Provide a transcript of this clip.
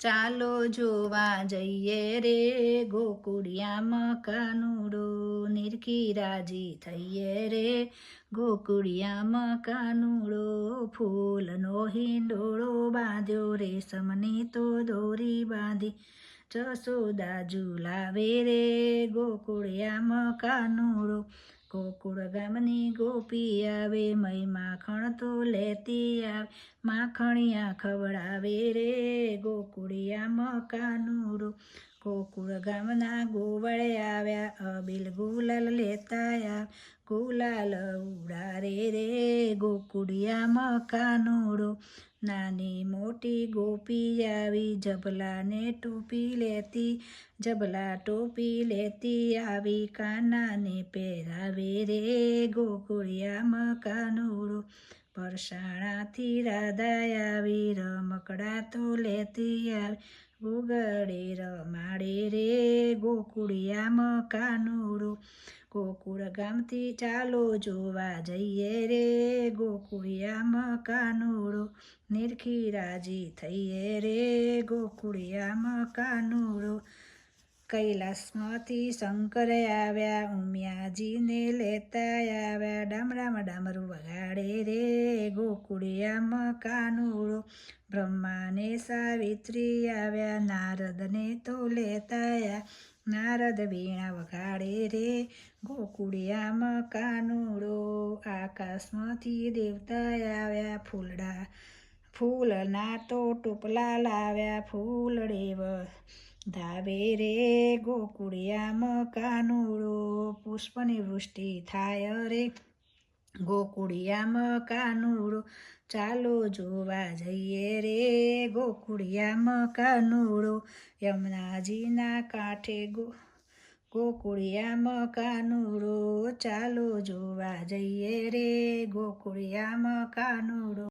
ચાલો જોવા જઈએ રે ગોકુળિયામાં કાનુડો નિરખી રાજી થઈએ રે ગોકુળિયામાં કાનુડો ફૂલનો હિંડોળો બાંધ્યો રેશમની તો દોરી બાંધી. જસોદા ઝુલાવે રે ગોકુળિયામાં કાનુડો ગોકુળ ગામની ગોપી આવે, મય માખણ તો લેતી આવે. માખણિયા ખવડાવે રે ગોકુળિયામાં કાનુડો ગોકુળ ગામના ગોવળે આવ્યા, અબિલ ગુલાલ લેતાયા. ગુલાલ ઉડા રે ગોકુળિયામાં કાનુડો નાની મોટી ગોપી આવી, જબલાને ટોપી લેતી, જબલા ટોપી લેતી આવી, કાનાને પહેરાવે રે ગોકુળિયા કાનુડો પરસાણાથી રાધા આવી રમકડા તો લેતી આવી. ગુગડે રમાડે રે ગોકુળિયા કાનુડો ગોકુળ ગામથી ચાલો જોવા જઈએ રે ગોકુળિયા કાનુડો નિરખી રાજી થઈએ રે ગોકુળિયા કાનુડો કૈલાસમાંથી શંકર આવ્યા ઉમિયાજીને લેતા આવ્યા. ડામડામાં ડામરું વગાડે રે ગોકુળિયામાં કાનુડો બ્રહ્માને સાવિત્રી આવ્યા, નારદને તો લેતાયા. નારદ વીણા વગાડે રે ગોકુળિયામાં કાનુડો. આકાશમાંથી દેવતા આવ્યા, ફૂલડા, ફૂલના તો ટોપલા લાવ્યા ફૂલડે ધાવે રે ગોકુળિયામાં કાનુડો. પુષ્પની વૃષ્ટિ થાય રે ગોકુળિયામાં કાનુડો ચાલો જોવા જઈએ રે. ગોકુળિયામાં કાનુડો યમુનાજીના કાંઠે ગો, ગોકુળિયામાં કાનુડો ચાલો જોવા જઈએ રે. ગોકુળિયામાં કાનુડો